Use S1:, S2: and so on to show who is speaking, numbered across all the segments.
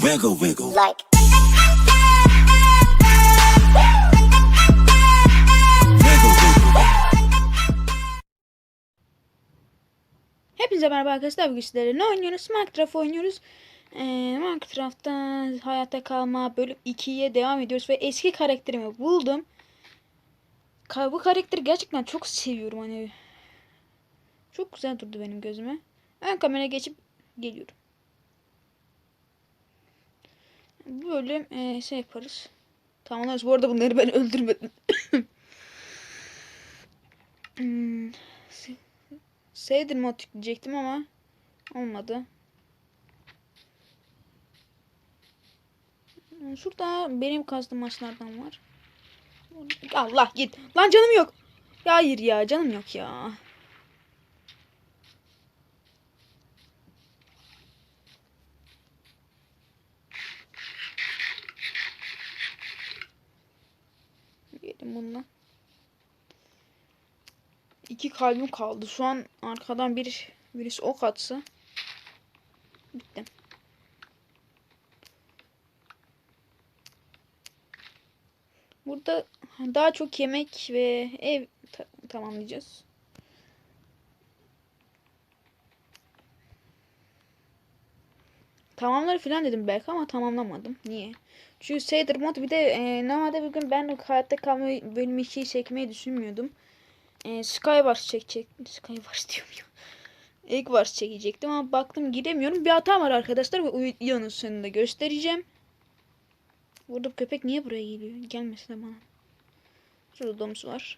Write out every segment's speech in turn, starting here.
S1: Wiggle, wiggle.
S2: like
S1: Wiggle, wiggle.
S3: Hepinize merhaba arkadaşlar. Bugün ne oynuyoruz? Minecraft oynuyoruz. Ee, Minecraft'ta hayatta kalma bölüm 2'ye devam ediyoruz ve eski karakterimi buldum. Ka- bu karakteri gerçekten çok seviyorum hani. Çok güzel durdu benim gözüme. Ön kameraya geçip geliyorum. Bu bölüm ee, şey yaparız. Tamamlarız. Bu arada bunları ben öldürmedim. hmm. Sailor mod yükleyecektim ama olmadı. Şurada benim kazdığım maçlardan var. Allah git. Lan canım yok. Ya hayır ya canım yok ya. Gelin bununla. İki kalbim kaldı. Şu an arkadan bir birisi ok atsa. Bitti. Burada daha çok yemek ve ev ta- tamamlayacağız. Tamamları falan dedim belki ama tamamlamadım. Niye? Çünkü Sailor mod bir de e, normalde bir gün ben hayatta kalma bölümü 2'yi çekmeyi düşünmüyordum. E, Skywars çekecek. Skywars diyorum ya. Eggwars çekecektim ama baktım giremiyorum. Bir hatam var arkadaşlar ve videonun sonunda göstereceğim. Burada köpek niye buraya geliyor? Gelmesine bana. Şurada domuz var.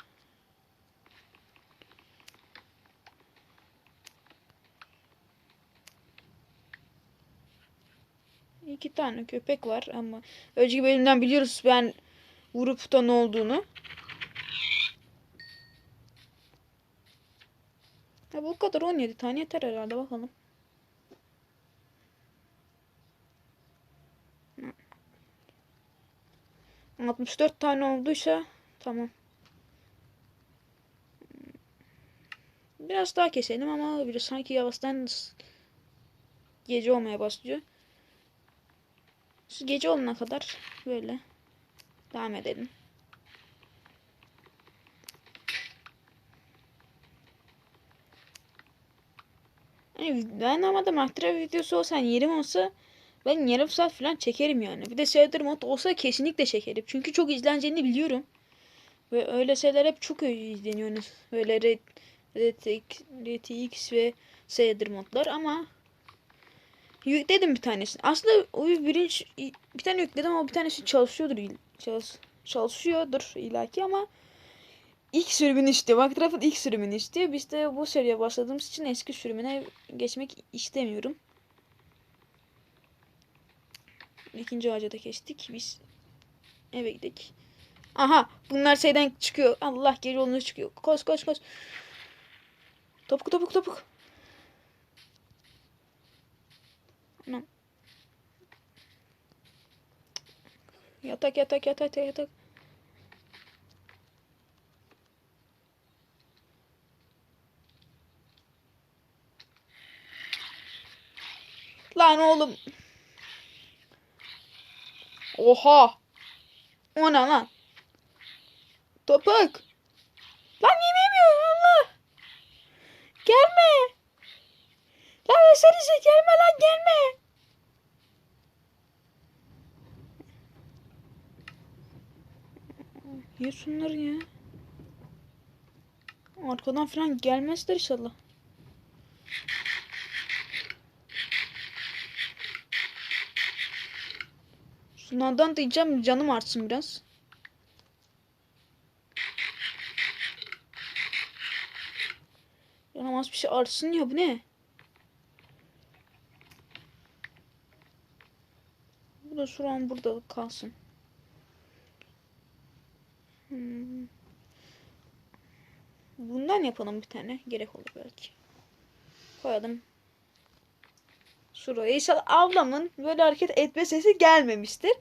S3: İki tane köpek var ama önceki bölümden biliyoruz ben vurup da ne olduğunu. Ya bu kadar 17 tane yeter herhalde bakalım. Hı. 64 tane olduysa tamam. Biraz daha keselim ama bir sanki yavaştan gece olmaya başlıyor. Şu gece olana kadar böyle devam edelim. Yani ben ama da Mahtra videosu olsa hani yerim olsa ben yarım saat falan çekerim yani. Bir de Shader mod olsa kesinlikle çekerim. Çünkü çok izleneceğini biliyorum. Ve öyle şeyler hep çok. Yani Böyle Red, Red, RTX ve Shader modlar ama yükledim bir tanesini. Aslında o birinci bir tane yükledim ama bir tanesi çalışıyordur. Çalış, çalışıyordur ilaki ama ilk sürümünü istiyor. Minecraft'ın ilk sürümünü istiyor. Biz de bu seriye başladığımız için eski sürümüne geçmek istemiyorum. İkinci ağaca da kestik. Biz eve gidelim. Aha bunlar şeyden çıkıyor. Allah geri yoluna çıkıyor. Koş koş koş. Topuk topuk topuk. Anam. Yatak yatak yatak yatak. Lan oğlum. Oha. O ne lan? Topuk. Lan yemeyemiyorum Allah. Gelme. Lan versenize gelme lan gelme. Ye şunları ya. Arkadan falan gelmezler inşallah. Şunlardan da yiyeceğim canım artsın biraz. Canım az bir şey artsın ya bu ne? Da şu an burada kalsın. Hmm. Bundan yapalım bir tane. Gerek olur belki. Koyalım. Şuraya. İnşallah ablamın böyle hareket etme sesi gelmemiştir.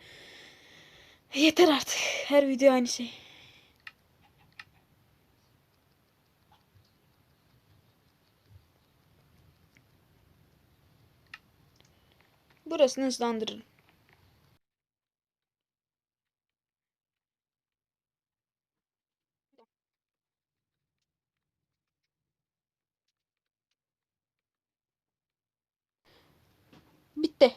S3: Yeter artık. Her video aynı şey. Burasını hızlandırırım. Bitti.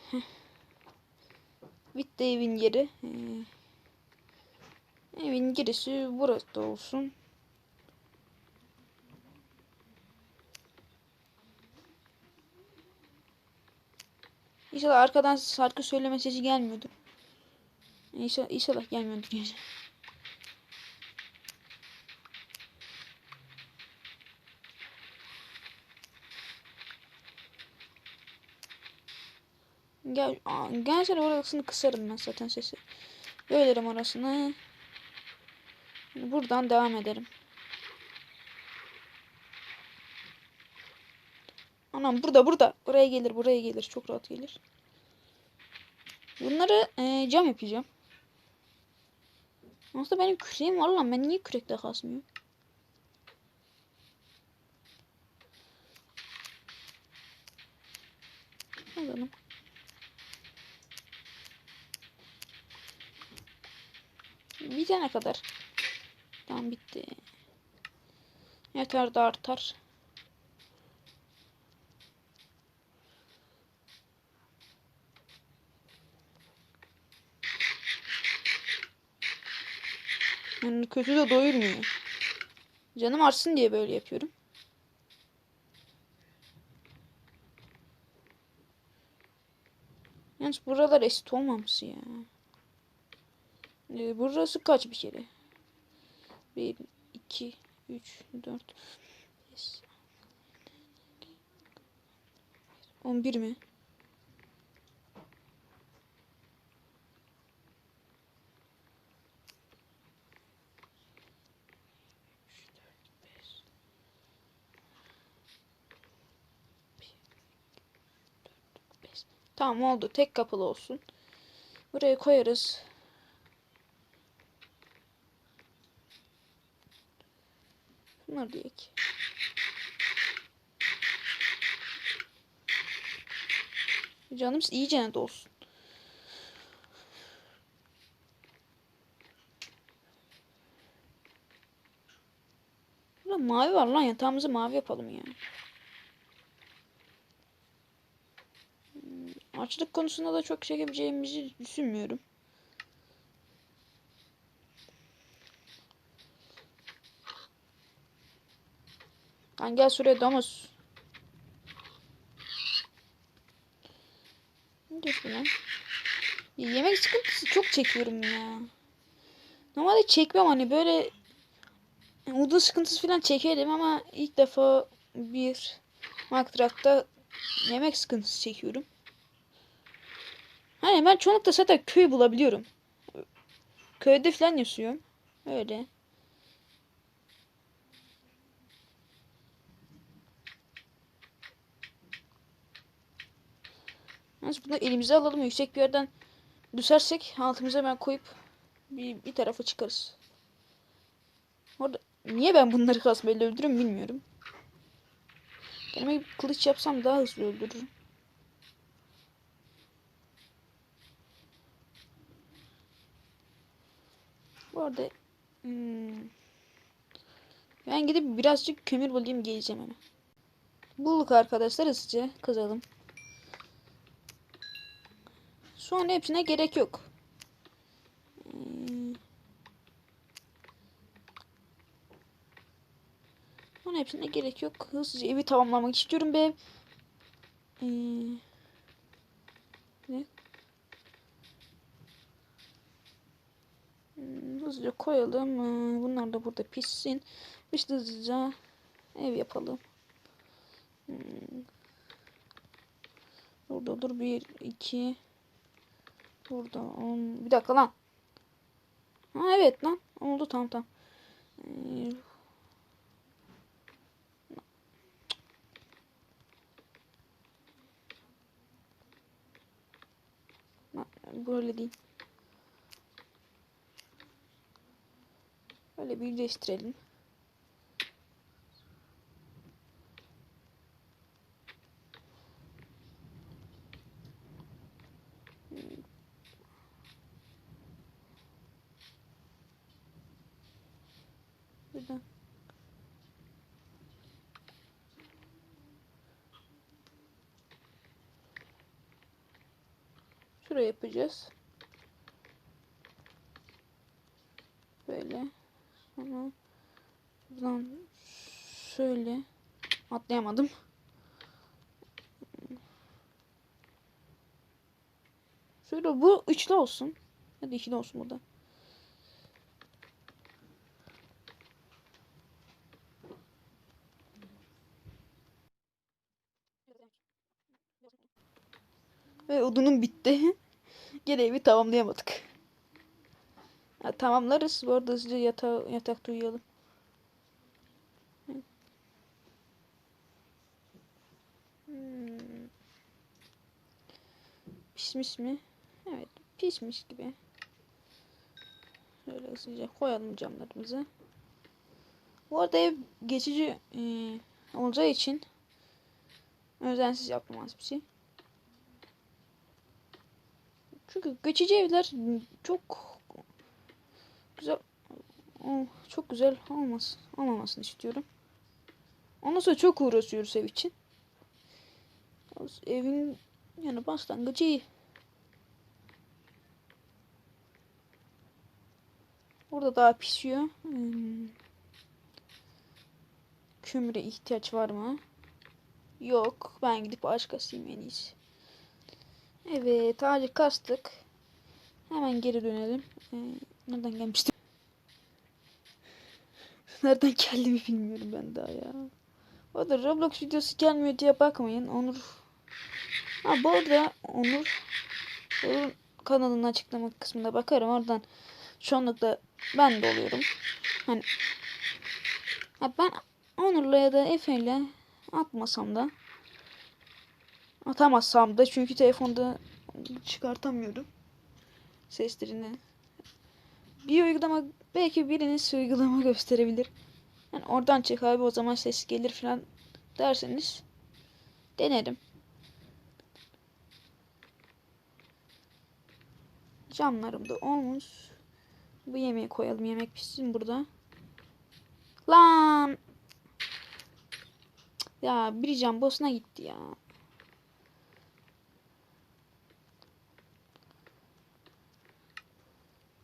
S3: Bitti evin yeri. Ee, evin girişi burası olsun. İnşallah arkadan şarkı söyleme sesi gelmiyordur. İnşallah, inşallah gelmiyordur. Gel, gelsene orasını kısarım ben zaten sesi. Bölerim orasını. Buradan devam ederim. Anam burada burada. Buraya gelir buraya gelir. Çok rahat gelir. Bunları e, cam yapacağım. Aslında benim küreğim var lan. Ben niye kürekle kasmıyor? Alalım. Bitene kadar. Tamam bitti. Yeter de artar. Yani kötü de doyurmuyor. Canım artsın diye böyle yapıyorum. Yalnız buralar eşit olmamış ya. Ee, burası kaç bir kere? 1, 2, 3, 4, 5, 11 mi? Tamam oldu. Tek kapılı olsun. Buraya koyarız. Bunları diyek. Canım iyice olsun. Burada mavi var lan yatağımızı mavi yapalım ya. Hmm, Açlık konusunda da çok çekebileceğimizi düşünmüyorum. Lan gel şuraya domuz. Ne lan? Yemek sıkıntısı çok çekiyorum ya. Normalde çekmem hani böyle odun sıkıntısı falan çekerim ama ilk defa bir Minecraft'ta yemek sıkıntısı çekiyorum. Hani ben çoğunlukla zaten köy bulabiliyorum. Köyde falan yaşıyorum. Öyle. Yalnız bunu elimize alalım. Yüksek bir yerden düşersek altımıza hemen koyup bir, bir tarafa çıkarız. Orada niye ben bunları kasmayla öldürürüm bilmiyorum. Kendime bir kılıç yapsam daha hızlı öldürürüm. Bu arada hmm, ben gidip birazcık kömür bulayım geleceğim hemen. Bulduk arkadaşlar hızlıca kazalım. Şu an hepsine gerek yok. Hmm. Onun hepsine gerek yok. Hızlıca evi tamamlamak istiyorum be. Ee? Hmm, Hızlıca koyalım. Ee, Bunlar da burada pişsin. De hızlıca ev yapalım. Hmm. Burada dur. Bir, iki. Burada on. Bir dakika lan. Ha evet lan. Oldu tamam tamam. Ee, Böyle değil. Böyle birleştirelim. Burada. Şuraya yapacağız. Böyle. Sonra buradan şöyle atlayamadım. Şöyle bu üçlü olsun. Hadi ikili olsun burada. Ve odunum bitti. Gene evi tamamlayamadık. Ha, tamamlarız. Bu arada hızlıca yata yatakta uyuyalım. Hmm. Pişmiş mi? Evet pişmiş gibi. Şöyle hızlıca koyalım camlarımızı. Bu arada ev geçici e, olacağı için özensiz yaptım az bir şey. Çünkü geçici evler çok güzel oh, çok güzel olmaz olmamasını istiyorum. Ondan sonra çok uğraşıyoruz ev için. Evin yani başlangıcı iyi. Burada daha pişiyor. Hmm. Kömüre ihtiyaç var mı? Yok. Ben gidip ağaç kasayım en iyisi. Evet ağacı kastık. Hemen geri dönelim. Ee, nereden gelmiştim? nereden geldiğimi bilmiyorum ben daha ya. Bu arada Roblox videosu gelmiyor diye bakmayın. Onur Ha bu arada Onur Onur'un kanalının açıklama kısmında bakarım. Oradan çoğunlukla ben de oluyorum. Hani ha ben Onur'la ya da Efe'yle atmasam da atamazsam da çünkü telefonda çıkartamıyorum seslerini. Bir uygulama belki biriniz uygulama gösterebilir. Yani oradan çek abi o zaman ses gelir falan derseniz denerim. Camlarım da olmuş. Bu yemeği koyalım. Yemek pişsin burada. Lan. Ya bir cam bosuna gitti ya.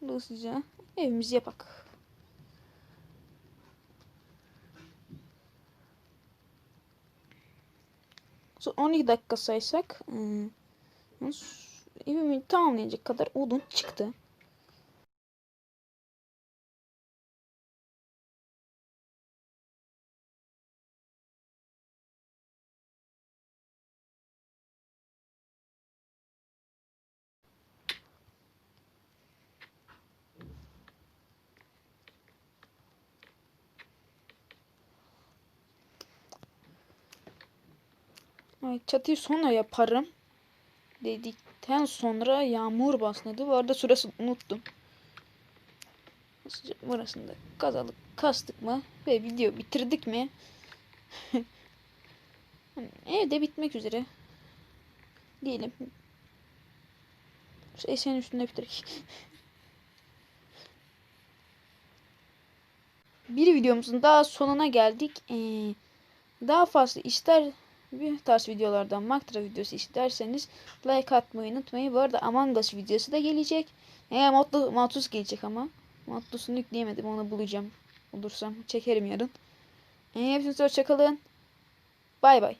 S3: Hızlıca evimizi yapak. Son 12 dakika saysak ıı, evimi tamamlayacak kadar odun çıktı. Çatıyı sonra yaparım. Dedikten sonra yağmur başladı. Bu arada süresi unuttum. Hızlıca Burasını da kazalım. Kastık mı? Ve video bitirdik mi? Evde bitmek üzere. Diyelim. Şu esenin üstünde bitirdik. Bir videomuzun daha sonuna geldik. Ee, daha fazla ister bir tarz videolardan Maktra videosu isterseniz like atmayı unutmayın. Bu arada Among Us videosu da gelecek. Eğer modlu, Matus gelecek ama. Matlus'unu yükleyemedim onu bulacağım. Bulursam çekerim yarın. E, hepinize hoşçakalın. Bay bay.